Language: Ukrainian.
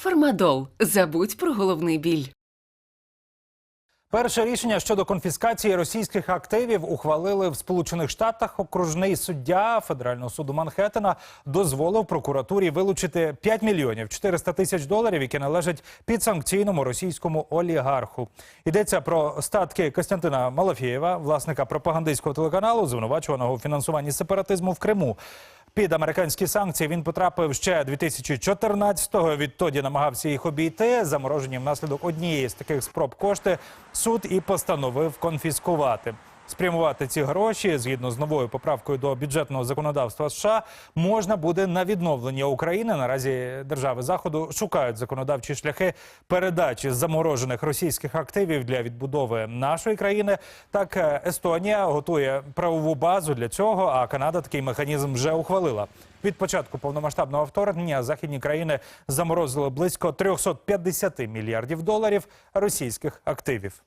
Фармадол. Забудь про головний біль. Перше рішення щодо конфіскації російських активів ухвалили в Сполучених Штатах. Окружний суддя Федерального суду Манхеттена дозволив прокуратурі вилучити 5 мільйонів 400 тисяч доларів, які належать підсанкційному російському олігарху. Йдеться про статки Костянтина Малафєєва, власника пропагандистського телеканалу, звинувачуваного у фінансуванні сепаратизму в Криму. Під американські санкції він потрапив ще 2014-го. Відтоді намагався їх обійти. Заморожені внаслідок однієї з таких спроб кошти суд і постановив конфіскувати. Спрямувати ці гроші згідно з новою поправкою до бюджетного законодавства США можна буде на відновлення України. Наразі держави заходу шукають законодавчі шляхи передачі заморожених російських активів для відбудови нашої країни. Так е, Естонія готує правову базу для цього. А Канада такий механізм вже ухвалила. Від початку повномасштабного вторгнення західні країни заморозили близько 350 мільярдів доларів російських активів.